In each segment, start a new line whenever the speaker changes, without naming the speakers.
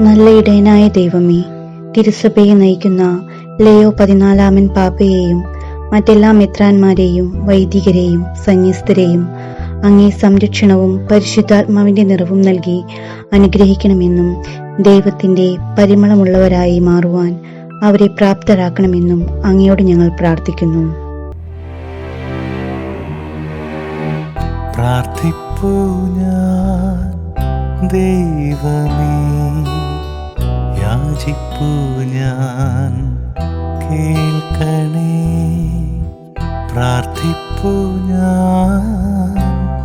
നല്ല ഇടയനായ ദൈവമേ തിരുസഭയെ നയിക്കുന്ന ലയോ പതിനാലാമൻ പാപ്പയെയും മറ്റെല്ലാ മിത്രാന്മാരെയും വൈദികരെയും സന്യസ്തരെയും അങ്ങേ സംരക്ഷണവും പരിശുദ്ധാത്മാവിന്റെ നിറവും നൽകി അനുഗ്രഹിക്കണമെന്നും ദൈവത്തിന്റെ പരിമളമുള്ളവരായി മാറുവാൻ അവരെ പ്രാപ്തരാക്കണമെന്നും അങ്ങയോട് ഞങ്ങൾ പ്രാർത്ഥിക്കുന്നു.
പ്രാർത്ഥിപ്പൂ ഞാൻ ദൈവമേ യാചിപ്പു ഞാൻ കേൾക്കണേ. പ്രാർത്ഥിപ്പു ഞാൻ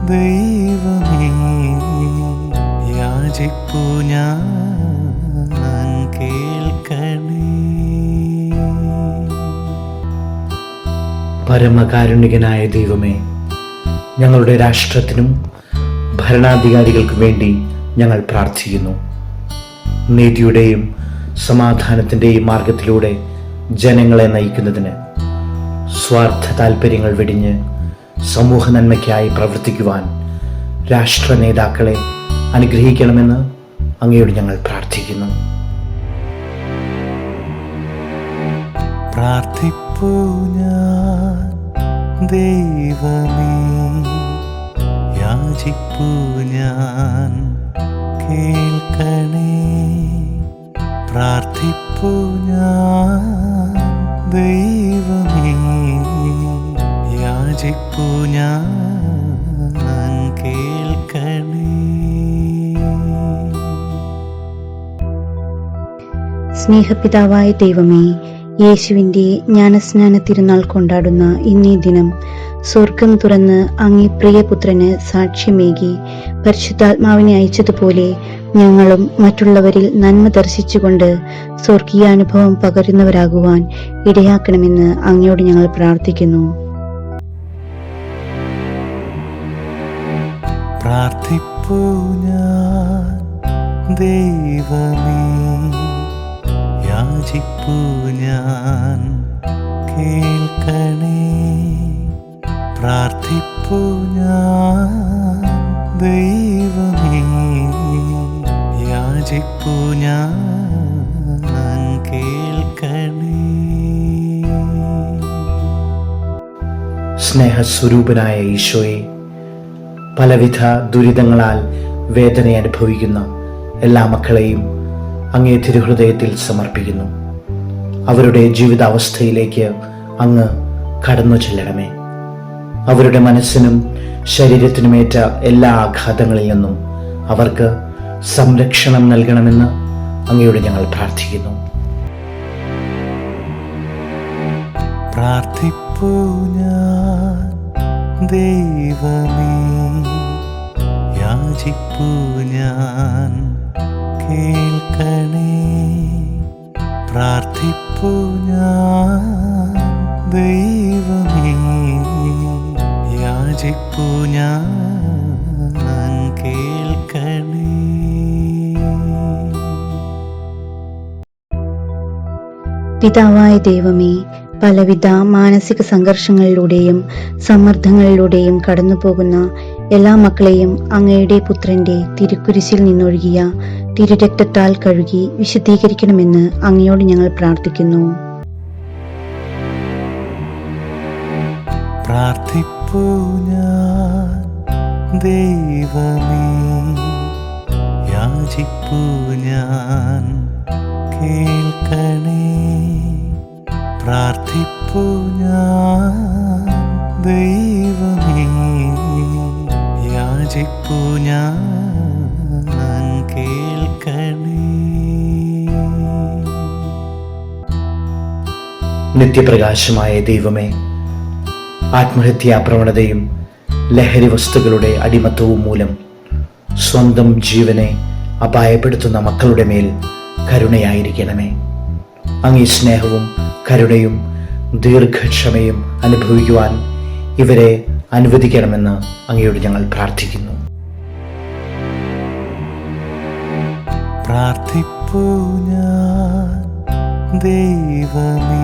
ദൈവമേ യാചിപ്പു ഞാൻ കേൾക്കണേ.
പരമകാരുണികനായ ദൈവമേ ഞങ്ങളുടെ രാഷ്ട്രത്തിനും ഭരണാധികാരികൾക്കും വേണ്ടി ഞങ്ങൾ പ്രാർത്ഥിക്കുന്നു. നീതിയുടെയും സമാധാനത്തിന്റെയും മാർഗത്തിലൂടെ ജനങ്ങളെ നയിക്കുന്നതിന് സ്വാർത്ഥ താല്പര്യങ്ങൾ വെടിഞ്ഞ് സമൂഹ നന്മയ്ക്കായി പ്രവർത്തിക്കുവാൻ രാഷ്ട്ര നേതാക്കളെ അനുഗ്രഹിക്കണമെന്ന് അങ്ങയോട് ഞങ്ങൾ പ്രാർത്ഥിക്കുന്നു.
ഞാൻ ദൈവമേ യാചിപ്പൂ ഞാൻ. കേൾക്കണേ. പ്രാർത്ഥിപ്പു ഞാൻ ദൈവമേ. യാചിപ്പു ഞാൻ കേൾക്കണേ.
സ്നേഹപിതാവായ ദൈവമേ യേശുവിന്റെ ജ്ഞാനസ്നാന തിരുനാൾ കൊണ്ടാടുന്ന ഇന്നീ ദിനം സ്വർഗം തുറന്ന് അങ്ങി പ്രിയപുത്രന് സാക്ഷ്യമേകി പരിശുദ്ധാത്മാവിനെ അയച്ചതുപോലെ ഞങ്ങളും മറ്റുള്ളവരിൽ നന്മ ദർശിച്ചുകൊണ്ട് സ്വർഗീയാനുഭവം പകരുന്നവരാകുവാൻ ഇടയാക്കണമെന്ന് അങ്ങയോട് ഞങ്ങൾ പ്രാർത്ഥിക്കുന്നു.
പ്രാർത്ഥിപ്പൂ ഞാൻ കേൾക്കണേ. പ്രാർത്ഥിപ്പൂ ഞാൻ ദൈവമേ യാചിപ്പൂ ഞാൻ കേൾക്കണേ.
സ്നേഹസ്വരൂപനായ ഈശോയെ പലവിധ ദുരിതങ്ങളാൽ വേദന അനുഭവിക്കുന്ന എല്ലാ മക്കളെയും അങ്ങേ തിരുഹൃദയത്തിൽ സമർപ്പിക്കുന്നു. അവരുടെ ജീവിതാവസ്ഥയിലേക്ക് അങ്ങ് കടന്നു ചെല്ലണമേ. അവരുടെ മനസ്സിനും ശരീരത്തിനുമേറ്റ എല്ലാ ആഘാതങ്ങളിൽ നിന്നും അവർക്ക് സംരക്ഷണം നൽകണമെന്ന് അങ്ങയോട് ഞങ്ങൾ പ്രാർത്ഥിക്കുന്നു.
പ്രാർത്ഥിപ്പൂ കേൾക്കണേ. പ്രാർത്ഥിപ്പൂ ഞാൻ യാചിപ്പൂ ഞാൻ കേൾക്കണേ.
പിതാവായ ദൈവമേ പലവിധ മാനസിക സംഘർഷങ്ങളിലൂടെയും സമ്മർദ്ദങ്ങളിലൂടെയും കടന്നുപോകുന്ന എല്ലാ മക്കളെയും അങ്ങയുടെ പുത്രന്റെ തിരുക്കുരിശിൽ നിന്നൊഴുകിയ തിരുരക്തത്താൽ കഴുകി വിശദീകരിക്കണമെന്ന് അങ്ങയോട് ഞങ്ങൾ പ്രാർത്ഥിക്കുന്നു.
പ്രാർത്ഥിപ്പൂ ഞാൻ. ദൈവമേ യാചിപ്പൂ ഞാൻ. കേൾക്കണേ പ്രാർത്ഥിപ്പൂ ഞാൻ. ദൈവമേ യാചിപ്പൂ ഞാൻ കേൾക്കണേ.
നിത്യപ്രകാശമായ ദൈവമേ ആത്മഹത്യാ പ്രവണതയും ലഹരി വസ്തുക്കളുടെ അടിമത്തവും മൂലം സ്വന്തം ജീവനെ അപായപ്പെടുത്തുന്ന മക്കളുടെ മേൽ കരുണയായിരിക്കണമേ. അങ്ങേ സ്നേഹവും കരുണയും ദീർഘക്ഷമയും അനുഭവിക്കുവാൻ ഇവരെ അനുവദിക്കണമെന്ന് അങ്ങയോട് ഞങ്ങൾ പ്രാർത്ഥിക്കുന്നു.
പ്രാർത്ഥിപ്പൂ ഞാൻ ദൈവമേ.